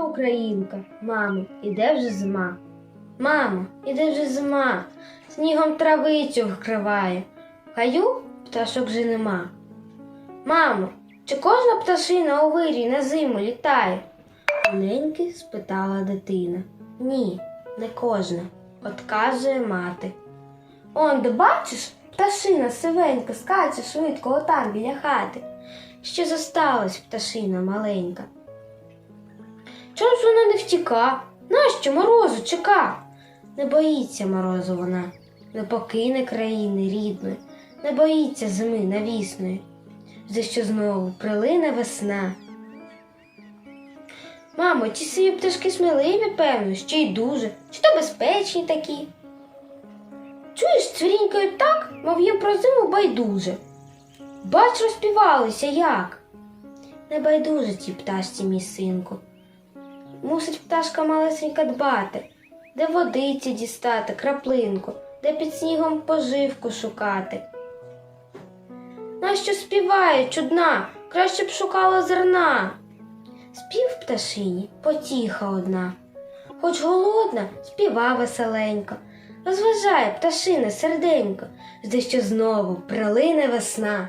українка, мамо, іде вже зима. Мамо, іде вже зима, снігом травицю вкриває. Хаю пташок вже нема. Мамо, чи кожна пташина у вирі на зиму літає? Маленьки спитала дитина. Ні, не кожна, отказує мати. Он, де бачиш, пташина сивенька скаче швидко отам біля хати. Ще зосталась пташина маленька. Чому ж вона не втіка? Нащо морозу чека? Не боїться морозу вона, не покине країни рідної, не боїться зими навісної, за що знову прилине весна. Мамо, ті сиві пташки сміливі, певно, ще й дуже, чи то безпечні такі. Чуєш, цвірінькають так, мов їм про зиму байдуже. Бач, розпівалися як. Не байдуже тій пташці, мій синку. Мусить пташка малесенька дбати, де водиці дістати, краплинку, де під снігом поживку шукати. Нащо співає чудна, краще б шукала зерна. Спів пташині потіха одна, хоч голодна, співа веселенько, розважає пташине серденько, де що знову прилине весна.